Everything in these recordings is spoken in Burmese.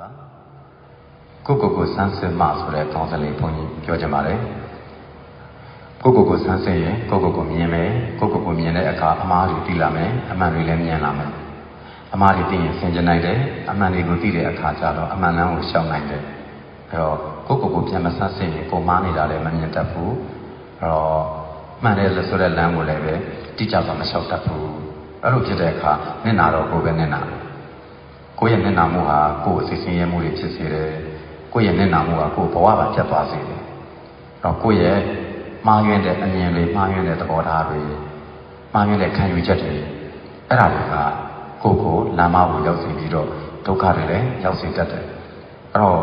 ပါကိုကိုကိုစမ်းစစ်မှဆိုတဲ့ကောင်းစလေးဘုန်းကြီးပြောချင်ပါတယ်ကိုကိုကိုစမ်းစစ်ရင်ကိုကိုကိုမြင်မယ်ကိုကိုကိုမြင်တဲ့အခါအမားတွေသိလာမယ်အမှန်တွေလည်းမြင်လာမယ်အမားတွေသိရင်ဆင်ခြင်နိုင်တယ်အမှန်တွေကိုသိတဲ့အခါကျတော့အမှန်လမ်းကိုရှောင်နိုင်တယ်အဲတော့ကိုကိုကိုပြန်မစမ်းစစ်ရင်ကိုမားနေတာလည်းမမြင်တတ်ဘူးအဲတော့မှန်တယ်လို့ဆိုတဲ့လမ်းကိုလည်းပဲတိကျစွာမလျှောက်တတ်ဘူးအဲ့လိုဖြစ်တဲ့အခါမျက်နာတော့ကိုယ်ပဲမျက်နာ ကိုယ့်ရဲ့မျက်နှာမှုဟာကိုယ့်အစိတ်ဆင်းရဲမှုတွေဖြစ်စေတယ်။ကိုယ့်ရဲ့မျက်နှာမှုဟာကိုယ့်ဘဝပါဖြတ်သွားစေတယ်။တော့ကိုယ့်ရဲ့မှားယွင်းတဲ့အမြင်တွေမှားယွင်းတဲ့သဘောထားတွေမှားယွင်းတဲ့ခံယူချက်တွေအဲ့ဒါတွေကကိုယ့်ကိုလမ်းမကိုရောက်စေပြီးတော့ဒုက္ခတွေလည်းရောက်စေတတ်တယ်။အဲ့တော့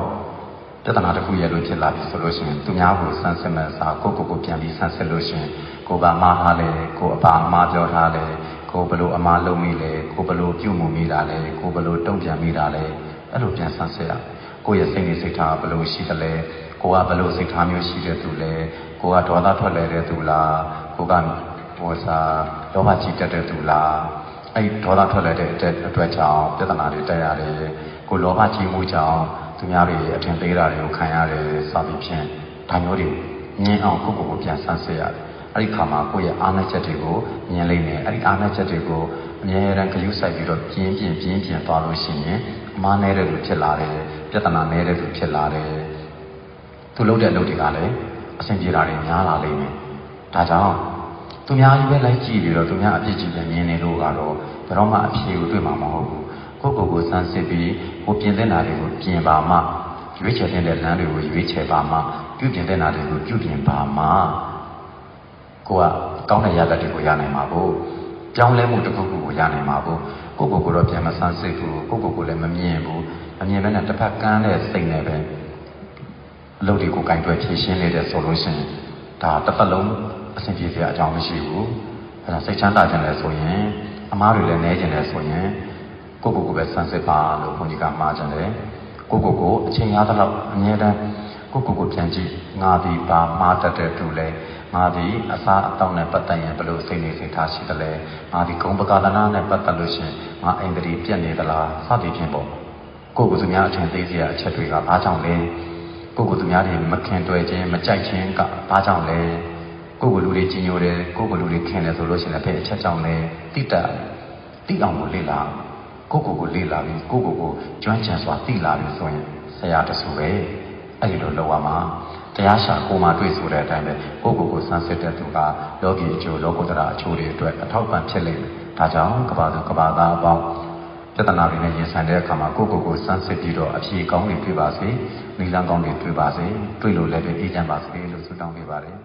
ပြဿနာတစ်ခုရဲ့လို့ဖြစ်လာပြီဆိုလို့ရှိရင်သူများကိုဆန်းစစ်မဲ့စာကိုယ့်ကိုယ်ကိုပြန်ပြီးဆန်းစစ်လို့ရှိရင်ကိုယ်ပါမှားထားလေကိုယ်အပါအမှားပြောထားလေ ကိုယ်ဘယ်လိုအမှားလုပ်မိလဲကိုယ်ဘယ်လိုပြုမှုမိတာလဲကိုယ်ဘယ်လိုတုံ့ပြန်မိတာလဲအဲ့လိုပြန်ဆန်းစစ်ရကိုယ့်ရဲ့စိတ်နဲ့စိတ်ထားဘယ်လိုရှိသလဲကိုယ်ကဘယ်လိုစိတ်ထားမျိုးရှိတဲ့သူလဲကိုယ်ကဒေါသထွက်လဲတဲ့သူလားကိုယ်ကဟိုစားလောဘကြီးတက်တဲ့သူလားအဲ့ဒေါသထွက်လဲတဲ့အတွက်ကြောင့်ပြဿနာတွေတက်ရတယ်ကိုယ်လောဘကြီးမှုကြောင့်သူများတွေအထင်သေးတာတွေကိုခံရတယ်စသည်ဖြင့်ဒါမျိုးတွေငင်းအောင်ကိုယ့်ကိုယ်ကိုပြန်ဆန်းစစ်ရတယ် အဲ့ဒီခါမှာကိုယ့်ရဲ့အားနည်းချက်တွေကိုမြင်လိမ့်မယ်အဲ့ဒီအားနည်းချက်တွေကိုအမြဲတမ်းကြည့်ဆိုင်ပြီးတော့ပြင်းပြင်းပြင်းပြင်းသွားလို့ရှိရင်အမားနေတဲ့လူဖြစ်လာတယ်ပြဿနာနေတဲ့လူဖြစ်လာတယ်သူလုပ်တဲ့အလုပ်တွေကလည်းအဆင်ပြေတာတွေများလာလိမ့်မယ်ဒါကြောင့်သူများကြီးပဲလိုက်ကြည့်ပြီးတော့သူများအပြစ်ကြီးပဲမြင်နေလို့ကတော့ဘယ်တော့မှအဖြေကိုတွေ့မှာမဟုတ်ဘူးကိုယ့်ကိုယ်ကိုစမ်းစစ်ပြီးကိုပြင်တဲ့နာတွေကိုပြင်ပါမှရွေးချယ်တဲ့လမ်းတွေကိုရွေးချယ်ပါမှပြုပြင်တဲ့နာတွေကိုပြုပြင်ပါမှ ကိုကကောင်းတဲ့ရလဒ်တွေကိုရနိုင်မှာကိုပြောင်းလဲမှုတစ်ခုခုကိုရနိုင်မှာကိုကိုယ့်ကိုယ်ကိုတော့ပြန်မဆန်းစစ်ဘူးကိုယ့်ကိုယ်ကိုလည်းမမြင်ဘူးမမြင်ဘဲနဲ့တစ်ဖက်ကန်းတဲ့စိတ်နဲ့ပဲအလုပ်တွေကိုကင်တွယ်ဖြည့်ရှင်းနေတယ်ဆိုလို့ရှိရင်ဒါတစ်ပတ်လုံးအဆင်ပြေစရာအကြောင်းမရှိဘူးအဲဒါစိတ်ချမ်းသာခြင်းလည်းဆိုရင်အမားတွေလည်းနဲခြင်းလည်းဆိုရင်ကိုယ့်ကိုယ်ကိုပဲဆန်းစစ်ပါလို့ဘုန်းကြီးကမှားခြင်းတယ်ကိုယ့်ကိုယ်ကိုအချိန်ရသလောက်အမြဲတမ်း ကိုယ့်ကိုယ်ကိုပြန်ကြည့်ငါဒီပါမှားတတ်တဲ့သူလဲငါဒီအစားအသောက်နဲ့ပတ်သက်ရင်ဘယ်လိုစိတ်နေစိတ်ထားရှိသလဲငါဒီဂုံပကာလနာနဲ့ပတ်သက်လို့ရှင်ငါအိမ်တရီပြက်နေသလားစသည်ဖြင့်ပေါ့ကိုယ့်ကိုယ်သူများအထင်သေးစရာအချက်တွေကဘာကြောင့်လဲကိုယ့်ကိုယ်သူများတွေမခင်တွယ်ခြင်းမကြိုက်ခြင်းကဘာကြောင့်လဲကိုယ့်ကိုယ်လူတွေကြီးညိုတယ်ကိုယ့်ကိုယ်လူတွေခင်တယ်ဆိုလို့ရှိရင်လည်းဘယ်အချက်ကြောင့်လဲတိတတ်တိအောင်ကိုလေ့လာကိုယ့်ကိုယ်ကိုလေ့လာပြီးကိုယ့်ကိုယ်ကိုကျွမ်းကျင်စွာသိလာပြီဆိုရင်ဆရာတဆူပဲ အဲ့ဒီလိုလုပ်ရမှာတရားရှာကိုမှတွေ့ဆိုတဲ့အတိုင်းပဲကိုယ့်ကိုယ်ကိုစမ်းစစ်တဲ့သူကလောကီအကျိုးလောကုတ္တရာအကျိုးတွေအတွက်အထောက်ပံ့ဖြစ်လိမ့်မယ်ဒါကြောင့်ကဘာသူကဘာသားအပေါင်းပြဿနာတွေနဲ့ရင်ဆိုင်တဲ့အခါမှာကိုယ့်ကိုယ်ကိုစမ်းစစ်ပြီးတော့အဖြေကောင်းတွေတွေ့ပါစေ၊နိလန်းကောင်းတွေတွေ့ပါစေ၊တွေ့လို့လည်းပဲအေးချမ်းပါစေလို့ဆုတောင်းပေးပါတယ်